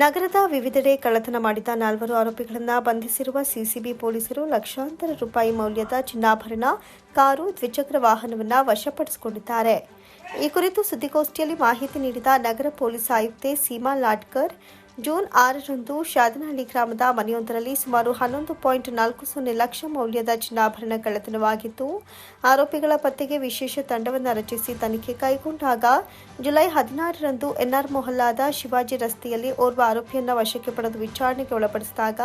ನಗರದ ವಿವಿಧೆಡೆ ಕಳ್ಳತನ ಮಾಡಿದ ನಾಲ್ವರು ಆರೋಪಿಗಳನ್ನು ಬಂಧಿಸಿರುವ ಸಿಸಿಬಿ ಪೊಲೀಸರು ಲಕ್ಷಾಂತರ ರೂಪಾಯಿ ಮೌಲ್ಯದ ಚಿನ್ನಾಭರಣ, ಕಾರು, ದ್ವಿಚಕ್ರ ವಾಹನವನ್ನು ವಶಪಡಿಸಿಕೊಂಡಿದ್ದಾರೆ. ಈ ಕುರಿತು ಸುದ್ದಿಗೋಷ್ಠಿಯಲ್ಲಿ ಮಾಹಿತಿ ನೀಡಿದ ನಗರ ಪೊಲೀಸ್ ಆಯುಕ್ತೆ ಸೀಮಾ ಲಾಡ್ಕರ್ ಜೂನ್ ಆರರಂದು ಶಾದನಹಳ್ಳಿ ಗ್ರಾಮದ ಮನೆಯೊಂದರಲ್ಲಿ ಸುಮಾರು ಹನ್ನೊಂದು ಪಾಯಿಂಟ್ ನಾಲ್ಕು ಸೊನ್ನೆ ಲಕ್ಷ ಮೌಲ್ಯದ ಚಿನ್ನಾಭರಣ ಕಳ್ಳತನವಾಗಿತ್ತು. ಆರೋಪಿಗಳ ಪತ್ತೆಗೆ ವಿಶೇಷ ತಂಡವನ್ನು ರಚಿಸಿ ತನಿಖೆ ಕೈಗೊಂಡಾಗ ಜುಲೈ ಹದಿನಾರರಂದು ಎನ್ಆರ್ ಮೊಹಲ್ಲಾದ ಶಿವಾಜಿ ರಸ್ತೆಯಲ್ಲಿ ಓರ್ವ ಆರೋಪಿಯನ್ನು ವಶಕ್ಕೆ ಪಡೆದು ವಿಚಾರಣೆಗೆ ಒಳಪಡಿಸಿದಾಗ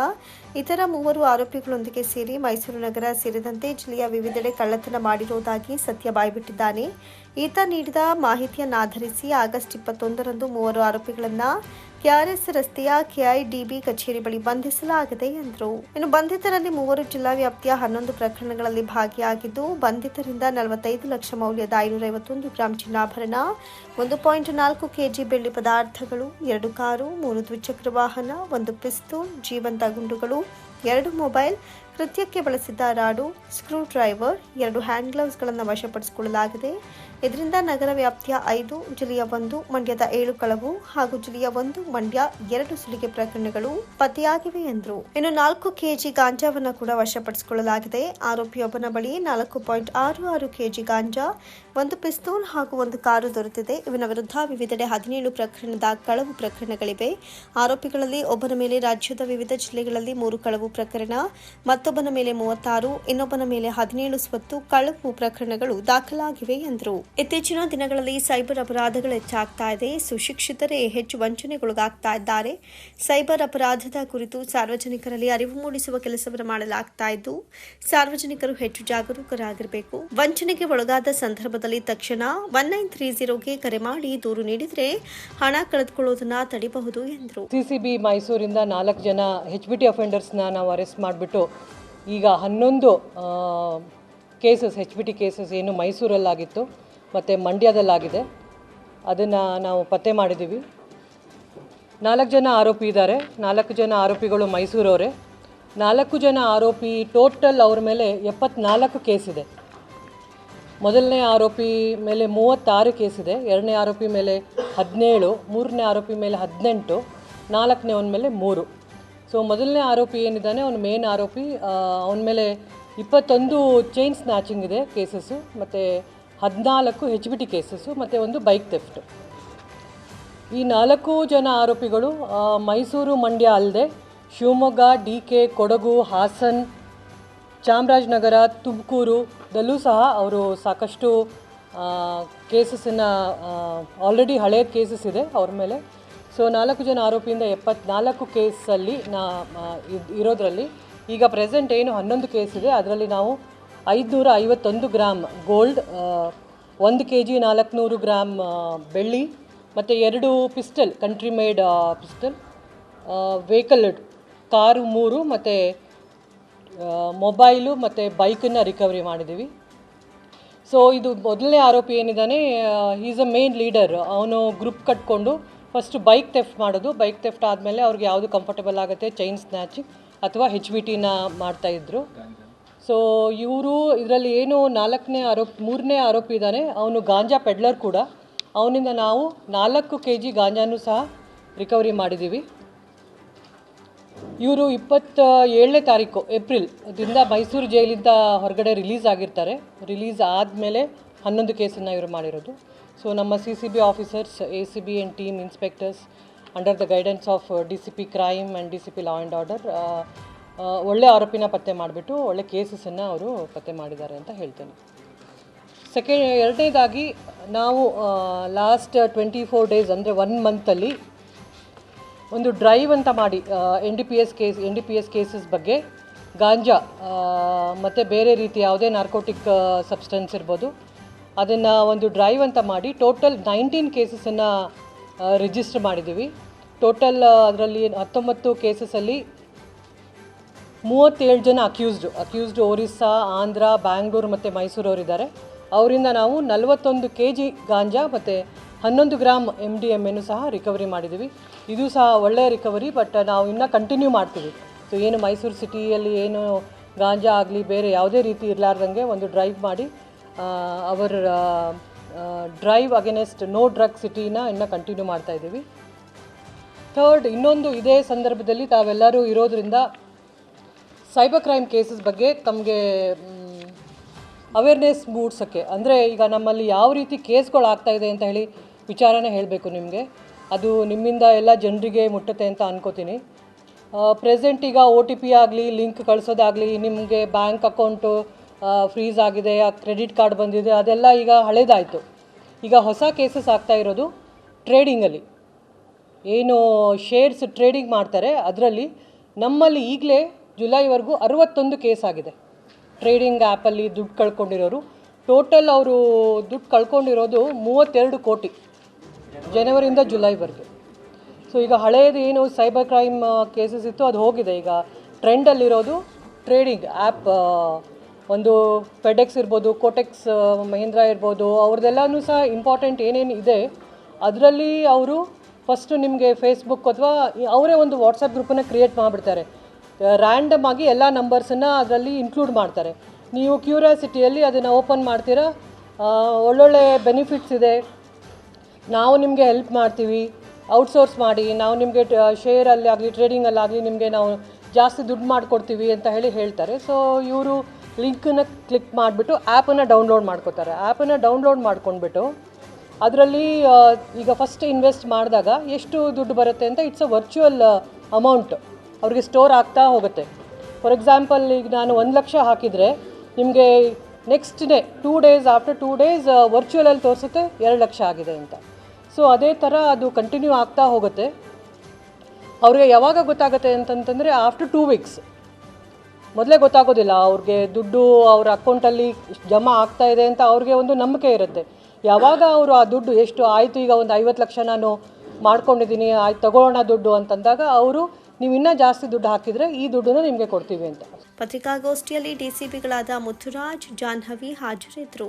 ಇತರ ಮೂವರು ಆರೋಪಿಗಳೊಂದಿಗೆ ಸೇರಿ ಮೈಸೂರು ನಗರ ಸೇರಿದಂತೆ ಜಿಲ್ಲೆಯ ವಿವಿಧೆಡೆ ಕಳ್ಳತನ ಮಾಡಿರುವುದಾಗಿ ಸತ್ಯ ಬಾಯ್ಬಿಟ್ಟಿದ್ದಾನೆ. ಈತ ನೀಡಿದ ಮಾಹಿತಿಯನ್ನಾಧರಿಸಿ ಆಗಸ್ಟ್ ಇಪ್ಪತ್ತೊಂದರಂದು ಮೂವರು ಆರೋಪಿಗಳನ್ನು ಕೆಆರ್ಎಸ್ ರಸ್ತೆಯ ಕೆಐಡಿಬಿ ಕಚೇರಿ ಬಳಿ ಬಂಧಿಸಲಾಗಿದೆ ಎಂದರು. ಇನ್ನು ಬಂಧಿತರಲ್ಲಿ ಮೂವರು ಜಿಲ್ಲಾ ವ್ಯಾಪ್ತಿಯ ಹನ್ನೊಂದು ಪ್ರಕರಣಗಳಲ್ಲಿ ಭಾಗಿಯಾಗಿದ್ದು, ಬಂಧಿತರಿಂದ ನಲವತ್ತೈದು ಲಕ್ಷ ಮೌಲ್ಯದ ಐನೂರ ಐವತ್ತೊಂದು ಗ್ರಾಂ ಚಿನ್ನಾಭರಣ, ಒಂದು ಪಾಯಿಂಟ್ ನಾಲ್ಕು ಕೆಜಿ ಬೆಳ್ಳಿ ಪದಾರ್ಥಗಳು, ಎರಡು ಕಾರು, ಮೂರು ದ್ವಿಚಕ್ರ ವಾಹನ, ಒಂದು ಪಿಸ್ತೂಲ್, ಜೀವಂತ ಗುಂಡುಗಳು, ಎರಡು ಮೊಬೈಲ್ ಕೃತ್ಯಕ್ಕೆ ಬಳಸಿದ್ದ ರಾಡು, ಸ್ಕ್ರೂ ಡ್ರೈವರ್, ಎರಡು ಹ್ಯಾಂಡ್ ಗ್ಲೌಸ್ಗಳನ್ನು ವಶಪಡಿಸಿಕೊಳ್ಳಲಾಗಿದೆ. ಇದರಿಂದ ನಗರ ವ್ಯಾಪ್ತಿಯ ಐದು, ಜಿಲ್ಲೆಯ ಒಂದು, ಮಂಡ್ಯದ ಏಳು ಕಳವು ಹಾಗೂ ಜಿಲ್ಲೆಯ ಒಂದು, ಮಂಡ್ಯ ಎರಡು ಸುಲಿಗೆ ಪ್ರಕರಣಗಳು ಪತ್ತೆಯಾಗಿವೆ ಎಂದರು. ಇನ್ನು ನಾಲ್ಕು ಕೆಜಿ ಗಾಂಜಾವನ್ನು ಕೂಡ ವಶಪಡಿಸಿಕೊಳ್ಳಲಾಗಿದೆ. ಆರೋಪಿಯೊಬ್ಬನ ಬಳಿ ನಾಲ್ಕು ಪಾಯಿಂಟ್ ಆರು ಆರು ಕೆಜಿ ಗಾಂಜಾ, ಒಂದು ಪಿಸ್ತೂಲ್ ಹಾಗೂ ಒಂದು ಕಾರು ದೊರೆತಿದೆ. ಇವನ ವಿರುದ್ಧ ವಿವಿಧೆಡೆ ಹದಿನೇಳು ಪ್ರಕರಣದ ಕಳವು ಪ್ರಕರಣಗಳಿವೆ. ಆರೋಪಿಗಳಲ್ಲಿ ಒಬ್ಬನ ಮೇಲೆ ರಾಜ್ಯದ ವಿವಿಧ ಜಿಲ್ಲೆಗಳಲ್ಲಿ ಮೂರು ಕಳವು ಪ್ರಕರಣ ಮತ್ತೊಬ್ಬನ ಮೇಲೆ ಮೂವತ್ತಾರು, ಇನ್ನೊಬ್ಬನ ಮೇಲೆ ಹದಿನೇಳು ಸ್ವತ್ತು, ಕಳಪು ಪ್ರಕರಣಗಳು ದಾಖಲಾಗಿವೆ ಎಂದರು. ಇತ್ತೀಚಿನ ದಿನಗಳಲ್ಲಿ ಸೈಬರ್ ಅಪರಾಧಗಳು ಹೆಚ್ಚಾಗ್ತಾ ಇದೆ. ಸುಶಿಕ್ಷಿತರೇ ಹೆಚ್ಚು ವಂಚನೆಗೊಳಗಾಗ್ತಾ ಇದ್ದಾರೆ. ಸೈಬರ್ ಅಪರಾಧದ ಕುರಿತು ಸಾರ್ವಜನಿಕರಲ್ಲಿ ಅರಿವು ಮೂಡಿಸುವ ಕೆಲಸವನ್ನು ಮಾಡಲಾಗ್ತಾ ಇದ್ದು, ಸಾರ್ವಜನಿಕರು ಹೆಚ್ಚು ಜಾಗರೂಕರಾಗಿರಬೇಕು. ವಂಚನೆಗೆ ಒಳಗಾದ ಸಂದರ್ಭದಲ್ಲಿ ತಕ್ಷಣ ಒನ್ ನೈನ್ ತ್ರೀ ಜೀರೋಗೆ ಕರೆ ಮಾಡಿ ದೂರು ನೀಡಿದರೆ ಹಣ ಕಳೆದುಕೊಳ್ಳುವುದನ್ನು ತಡೆಯಬಹುದು ಎಂದರು. ಸಿಸಿಬಿ ಮೈಸೂರಿಂದ ನಾಲ್ಕು ಜನ ಹೆಚ್ ಬಿ ಟಿ ಅಫೆಂಡರ್ಸ್ನ ನಾವು ಅರೆಸ್ಟ್ ಮಾಡಿಬಿಟ್ಟು ಈಗ ಹನ್ನೊಂದು cases H B T cases ಏನು ಮೈಸೂರಲ್ಲಾಗಿತ್ತು, ಮತ್ತು ಮಂಡ್ಯದಲ್ಲಾಗಿದೆ. ಅದನ್ನು ನಾವು ಪತ್ತೆ ಮಾಡಿದ್ದೀವಿ. ನಾಲ್ಕು ಜನ ಆರೋಪಿ ಇದ್ದಾರೆ. ನಾಲ್ಕು ಜನ ಆರೋಪಿಗಳು ಮೈಸೂರವರೇ. ನಾಲ್ಕು ಜನ ಆರೋಪಿ ಟೋಟಲ್ ಅವ್ರ ಮೇಲೆ ಎಪ್ಪತ್ನಾಲ್ಕು ಕೇಸಿದೆ ಮೊದಲನೇ ಆರೋಪಿ ಮೇಲೆ ಮೂವತ್ತಾರು ಕೇಸಿದೆ ಎರಡನೇ ಆರೋಪಿ ಮೇಲೆ ಹದಿನೇಳು, ಮೂರನೇ ಆರೋಪಿ ಮೇಲೆ ಹದಿನೆಂಟು, ನಾಲ್ಕನೇ ಅವನ ಮೇಲೆ ಮೂರು. ಸೊ ಮೊದಲನೇ ಆರೋಪಿ ಏನಿದ್ದಾನೆ, ಅವನು ಮೇನ್ ಆರೋಪಿ ಅವನ ಮೇಲೆ ಇಪ್ಪತ್ತೊಂದು ಚೈನ್ ಸ್ನ್ಯಾಚಿಂಗ್ ಇದೆ ಕೇಸಸ್ಸು ಮತ್ತು ಹದಿನಾಲ್ಕು ಹೆಚ್ ಬಿ ಟಿ ಕೇಸಸ್ಸು ಮತ್ತು ಒಂದು ಬೈಕ್ ತೆಫ್ಟ್ ಈ ನಾಲ್ಕು ಜನ ಆರೋಪಿಗಳು ಮೈಸೂರು ಮಂಡ್ಯ ಅಲ್ಲದೆ ಶಿವಮೊಗ್ಗ, ಡಿ ಕೆ, ಕೊಡಗು, ಹಾಸನ್, ಚಾಮರಾಜನಗರ, ತುಮಕೂರು ದಲ್ಲೂ ಸಹ ಅವರು ಸಾಕಷ್ಟು ಕೇಸಸ್ಸನ್ನು ಆಲ್ರೆಡಿ ಹಳೆಯ ಕೇಸಸ್ ಇದೆ. ಅವ್ರ ಮೇಲೆ ಸೊ ನಾಲ್ಕು ಜನ ಆರೋಪಿಯಿಂದ ಎಪ್ಪತ್ನಾಲ್ಕು ಕೇಸಲ್ಲಿ ನಾ ಇರೋದ್ರಲ್ಲಿ. ಈಗ ಪ್ರೆಸೆಂಟ್ ಏನು ಹನ್ನೊಂದು ಕೇಸ್ ಇದೆ. ಅದರಲ್ಲಿ ನಾವು ಐದುನೂರ ಐವತ್ತೊಂದು ಗ್ರಾಮ್ ಗೋಲ್ಡ್ ಒಂದು ಕೆ ಜಿ ನಾಲ್ಕುನೂರು ಗ್ರಾಮ್ ಬೆಳ್ಳಿ, ಮತ್ತು ಎರಡು pistol, country made pistol vehicle car ಮೂರು, ಮತ್ತು ಮೊಬೈಲು, ಮತ್ತು ಬೈಕನ್ನು ರಿಕವರಿ ಮಾಡಿದ್ದೀವಿ. ಸೊ ಇದು ಮೊದಲನೇ ಆರೋಪಿ ಏನಿದ್ದಾನೆ ಈಸ್ ಅ ಮೇನ್ ಲೀಡರ್ ಅವನು ಗ್ರೂಪ್ ಕಟ್ಕೊಂಡು ಫಸ್ಟ್ ಬೈಕ್ ಥೆಫ್ಟ್ ಮಾಡೋದು. ಬೈಕ್ ಥೆಫ್ಟ್ ಆದಮೇಲೆ ಅವ್ರಿಗೆ ಯಾವುದು ಕಂಫರ್ಟಬಲ್ ಆಗುತ್ತೆ? ಚೈನ್ ಸ್ನ್ಯಾಚಿಂಗ್ ಅಥವಾ ಹೆಚ್ ಬಿ ಟಿನ ಮಾಡ್ತಾಯಿದ್ರು ಸೊ ಇವರು ಇದರಲ್ಲಿ ಏನು ನಾಲ್ಕನೇ ಆರೋಪ, ಮೂರನೇ ಆರೋಪಿ ಇದ್ದಾನೆ ಅವನು ಗಾಂಜಾ ಪೆಡ್ಲರ್ ಕೂಡ. ಅವನಿಂದ ನಾವು ನಾಲ್ಕು ಕೆ ಜಿ ಗಾಂಜಾನೂ ಸಹ ರಿಕವರಿ ಮಾಡಿದ್ದೀವಿ ಇವರು ಇಪ್ಪತ್ತ ಏಳನೇ ತಾರೀಕು, ಏಪ್ರಿಲ್ ದಿಂದ ಮೈಸೂರು ಜೈಲಿಂದ ಹೊರಗಡೆ ರಿಲೀಸ್ ಆಗಿರ್ತಾರೆ. ರಿಲೀಸ್ ಆದಮೇಲೆ ಹನ್ನೊಂದು ಕೇಸನ್ನು ಇವರು ಮಾಡಿರೋದು. ಸೊ ನಮ್ಮ C C B officers A C B and team inspectors under the guidance of D C P crime and D C P law and order ಒಳ್ಳೆ ಆರೋಪಿನ ಪತ್ತೆ ಮಾಡಿಬಿಟ್ಟು ಒಳ್ಳೆ ಕೇಸಸನ್ನು ಅವರು ಪತ್ತೆ ಮಾಡಿದ್ದಾರೆ ಅಂತ ಹೇಳ್ತೇನೆ. ಸೆಕೆಂಡ್ ಎರಡನೇದಾಗಿ ನಾವು ಲಾಸ್ಟ್ ಟ್ವೆಂಟಿ ಫೋರ್ ಡೇಸ್ ಅಂದರೆ ಒನ್ ಮಂತಲ್ಲಿ ಒಂದು ಡ್ರೈವ್ ಅಂತ ಮಾಡಿ N D P S case N D P S cases ಬಗ್ಗೆ ಗಾಂಜಾ ಮತ್ತು ಬೇರೆ ರೀತಿ ಯಾವುದೇ ನಾರ್ಕೋಟಿಕ್ ಸಬ್ಸ್ಟೆನ್ಸ್ ಇರ್ಬೋದು ಅದನ್ನು ಒಂದು ಡ್ರೈವ್ ಅಂತ ಮಾಡಿ ಟೋಟಲ್ ನೈನ್ಟೀನ್ ಕೇಸಸನ್ನು ರಿಜಿಸ್ಟರ್ ಮಾಡಿದ್ದೀವಿ ಟೋಟಲ್ ಅದರಲ್ಲಿ ಹತ್ತೊಂಬತ್ತು ಕೇಸಸಲ್ಲಿ ಮೂವತ್ತೇಳು ಜನ ಅಕ್ಯೂಸ್ಡ್ ಅಕ್ಯೂಸ್ಡ್ ಒರಿಸ್ಸಾ, ಆಂಧ್ರ, ಬ್ಯಾಂಗ್ಳೂರು ಮತ್ತು ಮೈಸೂರವರಿದ್ದಾರೆ. ಅವರಿಂದ ನಾವು ನಲವತ್ತೊಂದು ಕೆ ಜಿ ಗಾಂಜಾ ಮತ್ತು ಹನ್ನೊಂದು ಗ್ರಾಮ್ ಎಂ ಡಿ ಎಂ ಎನ್ನು ಸಹ ರಿಕವರಿ ಮಾಡಿದ್ದೀವಿ ಇದು ಸಹ ಒಳ್ಳೆಯ ರಿಕವರಿ ಬಟ್ ನಾವು ಇನ್ನೂ ಕಂಟಿನ್ಯೂ ಮಾಡ್ತೀವಿ. ಸೊ ಏನು ಮೈಸೂರು ಸಿಟಿಯಲ್ಲಿ ಏನು ಗಾಂಜಾ ಆಗಲಿ ಬೇರೆ ಯಾವುದೇ ರೀತಿ ಇರಲಾರ್ದಂಗೆ ಒಂದು ಡ್ರೈವ್ ಮಾಡಿ our drive against no drug ಸಿಟಿನ ಇನ್ನು ಕಂಟಿನ್ಯೂ ಮಾಡ್ತಾ ಇದ್ದೀವಿ. ಥರ್ಡ್ ಇನ್ನೊಂದು ಇದೇ ಸಂದರ್ಭದಲ್ಲಿ ತಾವೆಲ್ಲರೂ ಇರೋದರಿಂದ ಸೈಬರ್ ಕ್ರೈಮ್ ಕೇಸಸ್ ಬಗ್ಗೆ ತಮಗೆ ಅವೇರ್ನೆಸ್ ಮೂಡ್ಸೋಕ್ಕೆ. ಅಂದರೆ ಈಗ ನಮ್ಮಲ್ಲಿ ಯಾವ ರೀತಿ ಕೇಸ್ಗಳು ಆಗ್ತಾ ಇದೆ ಅಂತ ಹೇಳಿ ವಿಚಾರನೇ ಹೇಳಬೇಕು ನಿಮಗೆ. ಅದು ನಿಮ್ಮಿಂದ ಎಲ್ಲ ಜನರಿಗೆ ಮುಟ್ಟುತ್ತೆ ಅಂತ ಅನ್ಕೋತೀನಿ. ಪ್ರೆಸೆಂಟ್ ಈಗ ಒ ಟಿ ಪಿ ಆಗಲಿ ಲಿಂಕ್ ಕಳಿಸೋದಾಗಲಿ, ನಿಮಗೆ ಬ್ಯಾಂಕ್ ಅಕೌಂಟು ಫ್ರೀಸ್ ಆಗಿದೆ, ಆ ಕ್ರೆಡಿಟ್ ಕಾರ್ಡ್ ಬಂದಿದೆ, ಅದೆಲ್ಲ ಈಗ ಹಳೇದಾಯಿತು. ಈಗ ಹೊಸ ಕೇಸಸ್ ಆಗ್ತಾ ಇರೋದು ಟ್ರೇಡಿಂಗಲ್ಲಿ ಏನು ಶೇರ್ಸ್ ಟ್ರೇಡಿಂಗ್ ಮಾಡ್ತಾರೆ, ಅದರಲ್ಲಿ ನಮ್ಮಲ್ಲಿ ಈಗಲೇ ಜುಲೈವರೆಗೂ ಅರವತ್ತೊಂದು ಕೇಸ್ ಆಗಿದೆ. ಟ್ರೇಡಿಂಗ್ ಆ್ಯಪಲ್ಲಿ ದುಡ್ಡು ಕಳ್ಕೊಂಡಿರೋರು. ಟೋಟಲ್ ಅವರು ದುಡ್ಡು ಕಳ್ಕೊಂಡಿರೋದು ಮೂವತ್ತೆರಡು ಕೋಟಿ, ಜನವರಿಯಿಂದ ಜುಲೈವರೆಗೆ. ಸೊ ಈಗ ಹಳೆಯದು ಏನು ಸೈಬರ್ ಕ್ರೈಮ್ ಕೇಸಸ್ ಇತ್ತು, ಅದು ಹೋಗಿದೆ. ಈಗ ಟ್ರೆಂಡಲ್ಲಿರೋದು ಟ್ರೇಡಿಂಗ್ ಆ್ಯಪ್ ಒಂದು ಫೆಡೆಕ್ಸ್ ಇರ್ಬೋದು ಕೋಟೆಕ್ಸ್ ಮಹೇಂದ್ರ ಇರ್ಬೋದು, ಅವ್ರದ್ದೆಲ್ಲನೂ ಸಹ ಇಂಪಾರ್ಟೆಂಟ್ ಏನೇನು ಇದೆ, ಅದರಲ್ಲಿ ಅವರು ಫಸ್ಟು ನಿಮಗೆ ಫೇಸ್ಬುಕ್ ಅಥವಾ ಅವರೇ ಒಂದು ವಾಟ್ಸಪ್ ಗ್ರೂಪನ್ನು ಕ್ರಿಯೇಟ್ ಮಾಡಿಬಿಡ್ತಾರೆ. ರ್ಯಾಂಡಮ್ ಆಗಿ ಎಲ್ಲ ನಂಬರ್ಸನ್ನು ಅದರಲ್ಲಿ ಇನ್ಕ್ಲೂಡ್ ಮಾಡ್ತಾರೆ. ನೀವು ಕ್ಯೂರಿಯಾಸಿಟಿಯಲ್ಲಿ ಅದನ್ನು ಓಪನ್ ಮಾಡ್ತೀರಾ ಒಳ್ಳೊಳ್ಳೆ ಬೆನಿಫಿಟ್ಸ್ ಇದೆ. ನಾವು ನಿಮಗೆ ಹೆಲ್ಪ್ ಮಾಡ್ತೀವಿ ಔಟ್ಸೋರ್ಸ್ ಮಾಡಿ, ನಾವು ನಿಮಗೆ ಶೇರಲ್ಲಿ ಆಗಲಿ ಟ್ರೇಡಿಂಗಲ್ಲಾಗಲಿ ನಿಮಗೆ ನಾವು ಜಾಸ್ತಿ ದುಡ್ಡು ಮಾಡಿಕೊಡ್ತೀವಿ ಅಂತ ಹೇಳಿ ಹೇಳ್ತಾರೆ. ಸೊ ಇವರು ಲಿಂಕನ್ನು ಕ್ಲಿಕ್ ಮಾಡಿಬಿಟ್ಟು ಆ್ಯಪನ್ನು ಡೌನ್ಲೋಡ್ ಮಾಡ್ಕೋತಾರೆ. ಆ್ಯಪನ್ನು ಡೌನ್ಲೋಡ್ ಮಾಡ್ಕೊಂಡ್ಬಿಟ್ಟು ಅದರಲ್ಲಿ ಈಗ ಫಸ್ಟ್ ಇನ್ವೆಸ್ಟ್ ಮಾಡಿದಾಗ ಎಷ್ಟು ದುಡ್ಡು ಬರುತ್ತೆ ಅಂತ ಇಟ್ಸ್ ಅ ವರ್ಚುವಲ್ ಅಮೌಂಟ್. ಅವ್ರಿಗೆ ಸ್ಟೋರ್ ಆಗ್ತಾ ಹೋಗುತ್ತೆ. ಫಾರ್ ಎಕ್ಸಾಂಪಲ್, ಈಗ ನಾನು ಒಂದು ಲಕ್ಷ ಹಾಕಿದರೆ ನಿಮಗೆ next day, two days after two days ವರ್ಚುವಲಲ್ಲಿ ತೋರಿಸುತ್ತೆ ಎರಡು ಲಕ್ಷ ಆಗಿದೆ ಅಂತ. ಸೊ, ಅದೇ ಥರ ಅದು ಕಂಟಿನ್ಯೂ ಆಗ್ತಾ ಹೋಗುತ್ತೆ. ಅವ್ರಿಗೆ ಯಾವಾಗ ಗೊತ್ತಾಗುತ್ತೆ ಅಂತಂತಂದರೆ ಆಫ್ಟರ್ ಟೂ ವೀಕ್ಸ್. ಮೊದಲೇ ಗೊತ್ತಾಗೋದಿಲ್ಲ, ಅವ್ರಿಗೆ ದುಡ್ಡು ಅವ್ರ ಅಕೌಂಟಲ್ಲಿ ಜಮಾ ಆಗ್ತಾ ಇದೆ ಅಂತ ಅವ್ರಿಗೆ ಒಂದು ನಂಬಿಕೆ ಇರುತ್ತೆ. ಯಾವಾಗ ಅವರು ಆ ದುಡ್ಡು ಎಷ್ಟು ಆಯಿತು, ಈಗ ಒಂದು ಐವತ್ತು ಲಕ್ಷ ನಾನು ಮಾಡ್ಕೊಂಡಿದ್ದೀನಿ, ಆಯ್ತು ತಗೊಳ್ಳೋಣ ದುಡ್ಡು ಅಂತಂದಾಗ ಅವರು ನೀವು ಇನ್ನೂ ಜಾಸ್ತಿ ದುಡ್ಡು ಹಾಕಿದರೆ ಈ ದುಡ್ಡನ್ನು ನಿಮಗೆ ಕೊಡ್ತೀವಿ ಅಂತ. ಪತ್ರಿಕಾಗೋಷ್ಠಿಯಲ್ಲಿ ಡಿಸಿಪಿಗಳಾದ ಮುತ್ತುರಾಜ್, ಜಾಹ್ನವಿ ಹಾಜರಿದ್ದರು